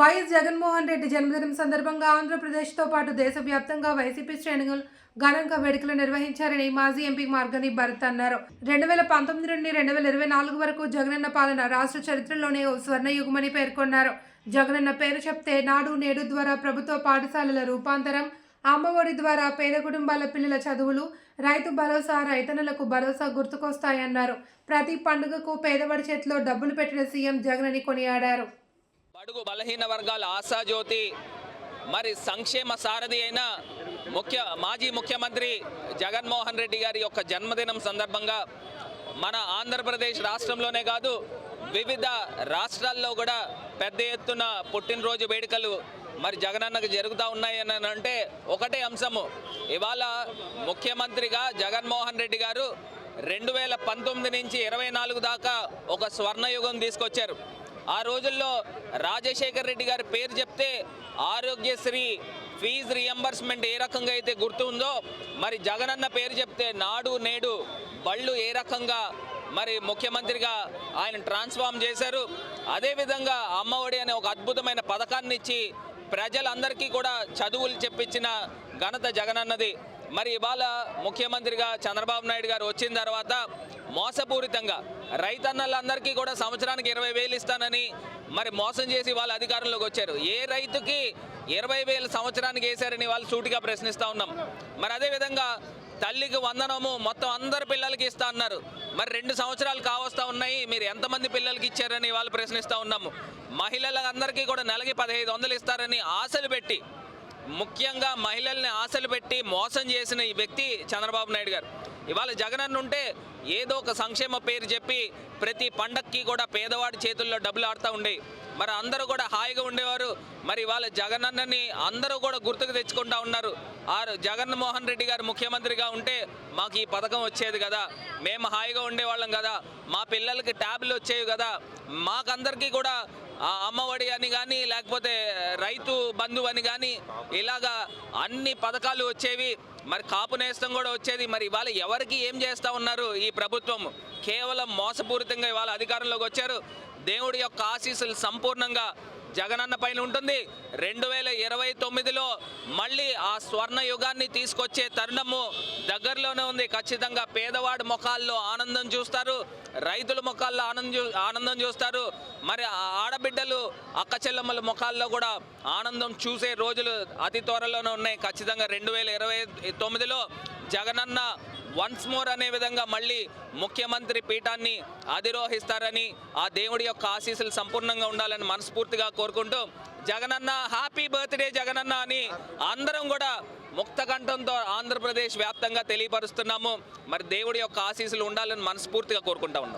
YS Jaganmohan Reddy జన్మదినం సందర్భంగా ఆంధ్రప్రదేశ్తో పాటు దేశవ్యాప్తంగా వైసీపీ శ్రేణులు ఘనంగా వేడుకలు నిర్వహించారని మాజీ ఎంపీ మార్గని భరత్ అన్నారు. రెండు వేల పంతొమ్మిది నుండి రెండు వేల ఇరవై నాలుగు వరకు జగనన్న పాలన రాష్ట్ర చరిత్రలోనే ఓ స్వర్ణయుగమని పేర్కొన్నారు. జగనన్న పేరు చెప్తే నాడు నేడు ద్వారా ప్రభుత్వ పాఠశాలల రూపాంతరం అమ్మఒడి ద్వారా పేద కుటుంబాల పిల్లల చదువులు రైతు భరోసా రైతన్నలకు భరోసా గుర్తుకొస్తాయన్నారు. ప్రతి పండుగకు పేదవాడి చేతిలో డబ్బులు పెట్టిన సీఎం జగనని కొనియాడారు. బడుగు బలహీన వర్గాల ఆశాజ్యోతి మరి సంక్షేమ సారథి అయిన ముఖ్య మాజీ ముఖ్యమంత్రి జగన్మోహన్ రెడ్డి గారి యొక్క జన్మదినం సందర్భంగా మన ఆంధ్రప్రదేశ్ రాష్ట్రంలోనే కాదు వివిధ రాష్ట్రాల్లో కూడా పెద్ద ఎత్తున పుట్టినరోజు వేడుకలు మరి జగనన్నకు జరుగుతూ ఉన్నాయని అంటే ఒకటే అంశము. ఇవాళ ముఖ్యమంత్రిగా జగన్మోహన్ రెడ్డి గారు రెండు వేల పంతొమ్మిది నుంచి ఇరవై నాలుగు దాకా ఒక స్వర్ణయుగం తీసుకొచ్చారు. ఆ రోజుల్లో రాజశేఖర్ రెడ్డి గారి పేరు చెప్తే ఆరోగ్యశ్రీ ఫీజు రియంబర్స్మెంట్ ఏ రకంగా అయితే గుర్తు ఉందో మరి జగనన్న పేరు చెప్తే నాడు నేడు బళ్ళు ఏ రకంగా మరి ముఖ్యమంత్రిగా ఆయన ట్రాన్స్ఫార్మ్ చేశారు. అదేవిధంగా అమ్మఒడి అనే ఒక అద్భుతమైన పథకాన్ని ఇచ్చి ప్రజలందరికీ కూడా చదువులు చెప్పించిన ఘనత జగనన్నది. మరి ఇవాళ ముఖ్యమంత్రిగా చంద్రబాబు నాయుడు గారు వచ్చిన తర్వాత మోసపూరితంగా రైతన్నలందరికీ కూడా సంవత్సరానికి ఇరవై వేలు ఇస్తానని మరి మోసం చేసి వాళ్ళ అధికారంలోకి వచ్చారు. ఏ రైతుకి ఇరవై వేలు సంవత్సరానికి వేశారని వాళ్ళు సూటిగా ప్రశ్నిస్తూ ఉన్నాం. మరి అదేవిధంగా తల్లికి వందనము మొత్తం అందరి పిల్లలకి ఇస్తా అన్నారు. మరి రెండు సంవత్సరాలు కావస్తా ఉన్నాయి. మీరు ఎంతమంది పిల్లలకి ఇచ్చారని వాళ్ళు ప్రశ్నిస్తూ ఉన్నాము. మహిళలందరికీ కూడా నెలకి పదహైదు వందలు ఇస్తారని ఆశలు పెట్టి ముఖ్యంగా మహిళల్ని ఆశలు పెట్టి మోసం చేసిన ఈ వ్యక్తి చంద్రబాబు నాయుడు గారు. ఇవాళ జగనన్న ఉంటే ఏదో ఒక సంక్షేమ పేరు చెప్పి ప్రతి పండక్కి కూడా పేదవాడి చేతుల్లో డబ్బులు ఆడుతూ ఉండే. మరి అందరూ కూడా హాయిగా ఉండేవారు. మరి ఇవాళ జగనన్నని అందరూ కూడా గుర్తుకు తెచ్చుకుంటా ఉన్నారు. ఆరు జగన్మోహన్ రెడ్డి గారు ముఖ్యమంత్రిగా ఉంటే మాకు ఈ పథకం వచ్చేది కదా. మేము హాయిగా ఉండేవాళ్ళం కదా. మా పిల్లలకి ట్యాబ్లు వచ్చేవి కదా. మాకందరికీ కూడా అమ్మఒడి అని కానీ లేకపోతే రైతు బంధు అని కానీ ఇలాగా అన్ని పథకాలు వచ్చేవి. మరి కాపు నేస్తం కూడా వచ్చేది. మరి ఇవాళ ఎవరికి ఏం చేస్తూ ఉన్నారు ఈ ప్రభుత్వం? కేవలం మోసపూరితంగా ఇవాళ అధికారంలోకి వచ్చారు. దేవుడి యొక్క ఆశీస్సులు సంపూర్ణంగా జగనన్న పైన ఉంటుంది. రెండు వేల ఇరవై తొమ్మిదిలో మళ్ళీ ఆ స్వర్ణ యుగాన్ని తీసుకొచ్చే తరుణము దగ్గరలోనే ఉంది. ఖచ్చితంగా పేదవాడి ముఖాల్లో ఆనందం చూస్తారు. రైతుల ముఖాల్లో ఆనందం ఆనందం చూస్తారు. మరి ఆ ఆడబిడ్డలు అక్క చెల్లెమ్మల ముఖాల్లో కూడా ఆనందం చూసే రోజులు అతి త్వరలోనే ఉన్నాయి. ఖచ్చితంగా రెండు వేల ఇరవై తొమ్మిదిలో జగనన్న వన్స్ మోర్ అనే విధంగా మళ్ళీ ముఖ్యమంత్రి పీఠాన్ని అధిరోహిస్తారని ఆ దేవుడి యొక్క ఆశీస్సులు సంపూర్ణంగా ఉండాలని మనస్ఫూర్తిగా కోరుకుంటూ జగనన్న హ్యాపీ బర్త్డే జగనన్న అని అందరం కూడా ముక్తకంఠంతో ఆంధ్రప్రదేశ్ వ్యాప్తంగా తెలియపరుస్తున్నాము. మరి దేవుడి యొక్క ఆశీస్సులు ఉండాలని మనస్ఫూర్తిగా కోరుకుంటా ఉన్నాం.